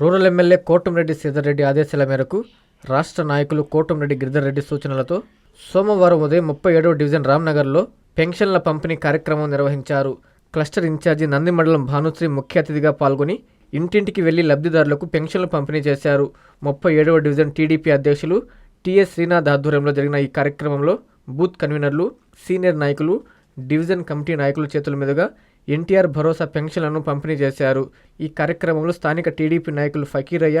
Rural MLA Kotamreddy Sitareddy ఆదేశాల మేరకు రాష్ట్ర నాయకులు కోటంరెడ్డి గిరిధర్ రెడ్డి సూచనలతో సోమవారం ఉదయం ముప్పై ఏడవ డివిజన్ రామ్నగర్లో పెన్షన్ల పంపిణీ కార్యక్రమం నిర్వహించారు. క్లస్టర్ ఇన్ఛార్జి నంది మండలం భానుశ్రీ ముఖ్య అతిథిగా పాల్గొని ఇంటింటికి వెళ్ళి లబ్ధిదారులకు పెన్షన్లు పంపిణీ చేశారు. ముప్పై ఏడవ డివిజన్ టీడీపీ అధ్యక్షులు టిఎస్ శ్రీనాథ్ ఆధ్వర్యంలో జరిగిన ఈ కార్యక్రమంలో బూత్ కన్వీనర్లు సీనియర్ నాయకులు డివిజన్ కమిటీ నాయకుల చేతుల మీదుగా ఎన్టీఆర్ భరోసా పెన్షన్లను పంపిణీ చేశారు. ఈ కార్యక్రమంలో స్థానిక టీడీపీ నాయకులు ఫకీరయ్య